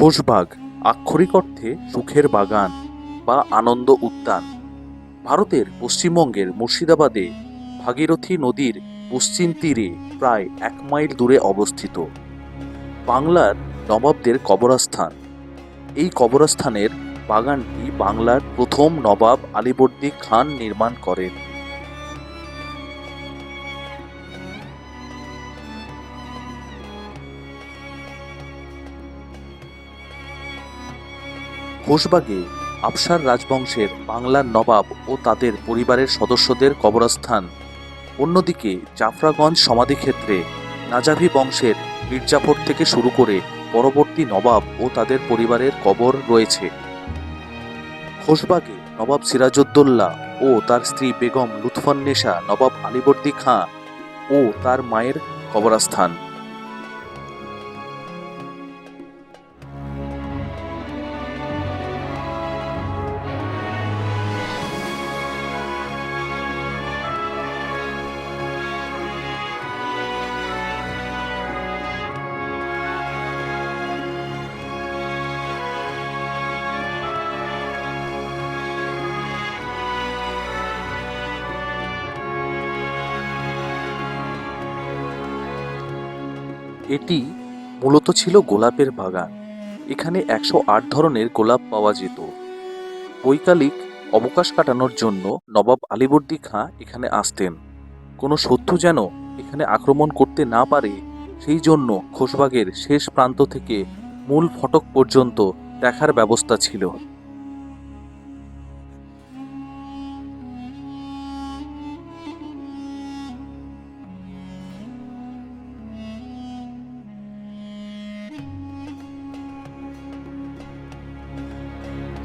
খোশবাগ, আক্ষরিক অর্থে সুখের বাগান বা আনন্দ উদ্যান। ভারতের পশ্চিমবঙ্গের মুর্শিদাবাদে ভাগীরথী নদীর পশ্চিম তীরে প্রায় এক মাইল দূরে অবস্থিত। বাংলার নবাবদের কবরস্থান। এই কবরস্থানের বাগানটি বাংলার প্রথম নবাব আলীবর্দী খান নির্মাণ করেন। খোশবাগে আফসার রাজবংশের বাংলার নবাব ও তাদের পরিবারের সদস্যদের কবরস্থান। অন্যদিকে জাফরাগঞ্জ সমাধিক্ষেত্রে নাজাভি বংশের মির্জাফর থেকে শুরু করে পরবর্তী নবাব ও তাদের পরিবারের কবর রয়েছে। খোশবাগে নবাব সিরাজউদ্দৌলা ও তার স্ত্রী বেগম লুৎফন্নেসা নবাব আলীবর্দী খাঁ ও তার মায়ের কবরস্থান। এটি মূলত ছিল গোলাপের বাগান। এখানে একশো আট ধরনের গোলাপ পাওয়া যেত। বৈকালিক অবকাশ কাটানোর জন্য নবাব আলীবর্দী খাঁ এখানে আসতেন। কোনো শত্রু যেন এখানে আক্রমণ করতে না পারে, সেই জন্য খোশবাগের শেষ প্রান্ত থেকে মূল ফটক পর্যন্ত দেখার ব্যবস্থা ছিল।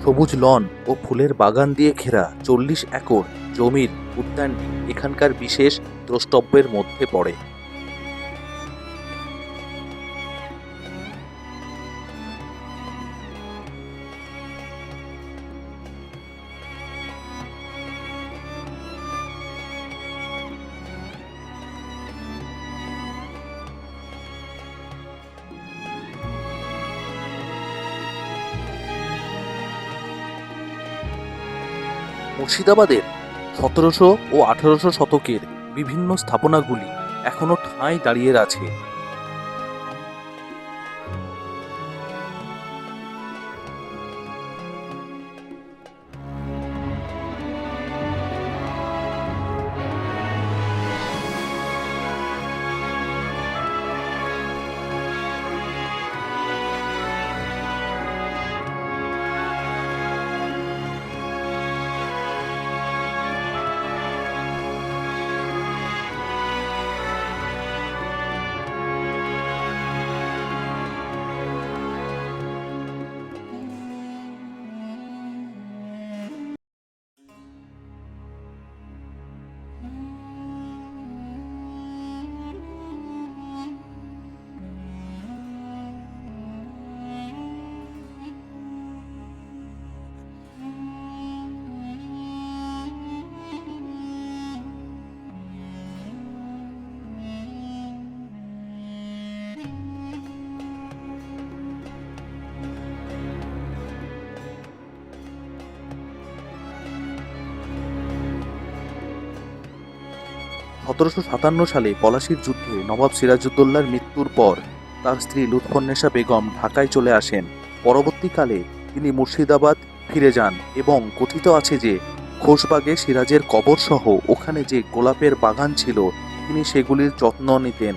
সবুজ লন ও ফুলের বাগান দিয়ে ঘেরা চল্লিশ একর জমির উদ্যানটি এখানকার বিশেষ দ্রষ্টব্যের মধ্যে পড়ে। মুর্শিদাবাদের সতেরোশো ও আঠেরোশো শতকের বিভিন্ন স্থাপনাগুলি এখনও ঠাঁই দাঁড়িয়ে আছে। সতেরোশো সাতান্ন সালে পলাশির যুদ্ধে নবাব সিরাজউদ্দৌলার মৃত্যুর পর তার স্ত্রী লুৎফন্নেসা বেগম ঢাকায় চলে আসেন। পরবর্তীকালে তিনি মুর্শিদাবাদ ফিরে যান এবং কথিত আছে যে খোশবাগে সিরাজের কবর সহ ওখানে যে গোলাপের বাগান ছিল, তিনি সেগুলির যত্ন নিতেন।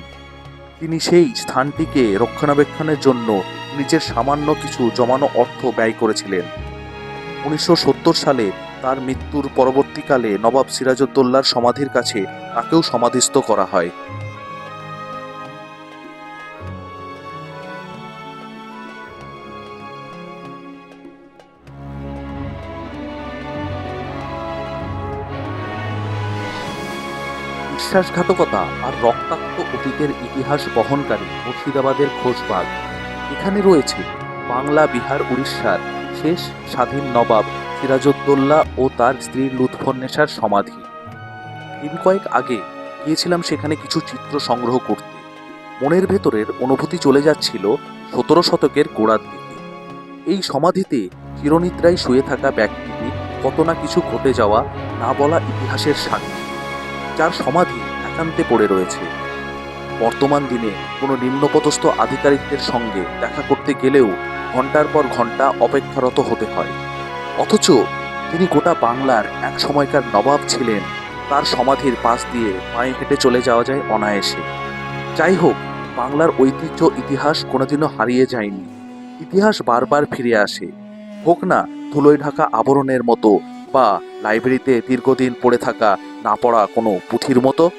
তিনি সেই স্থানটিকে রক্ষণাবেক্ষণের জন্য নিজের সামান্য কিছু জমানো অর্থ ব্যয় করেছিলেন। উনিশশো সত্তর সালে তার মৃত্যুর পরবর্তীকালে নবাব সিরাজউদ্দৌলার সমাধির কাছে তাকেও সমাধিস্থ করা হয়। বিশ্বাসঘাতকতা আর রক্তাক্ত অতীতের ইতিহাস বহনকারী মুর্শিদাবাদের খোশবাগ। এখানে রয়েছে বাংলা, বিহার, উড়িষ্যার শেষ স্বাধীন নবাব সিরাজউদ্দৌলা ও তার স্ত্রী লুৎফন্নেসার সমাধি। দিন কয়েক আগে গিয়েছিলাম সেখানে কিছু চিত্র সংগ্রহ করতে। মনের ভেতরের অনুভূতি চলে যাচ্ছিল সতেরো শতকের গোড়ার দিকে। এই সমাধিতে চিরনিদ্রায় শুয়ে থাকা ব্যক্তিটি কত না কিছু ঘটে যাওয়া না বলা ইতিহাসের সাক্ষী, যার সমাধি একান্তে পড়ে রয়েছে। বর্তমান দিনে কোনো নিম্নপদস্থ আধিকারিকদের সঙ্গে দেখা করতে গেলেও ঘণ্টার পর ঘণ্টা অপেক্ষারত হতে হয়। অথচ তিনি গোটা বাংলার এক সময়কার নবাব ছিলেন তার সমাধির পাশ দিয়ে পায়ে হেঁটে চলে যাওয়া যায় অনায়াসে। যাই হোক বাংলার ঐতিহ্য ইতিহাস কোনোদিনও হারিয়ে যায়নি। ইতিহাস বারবার ফিরে আসে। হোক না ধুলোয় ঢাকা আবরণের মতো বা লাইব্রেরিতে দীর্ঘদিন পড়ে থাকা না পড়া কোনো পুঁথির মতো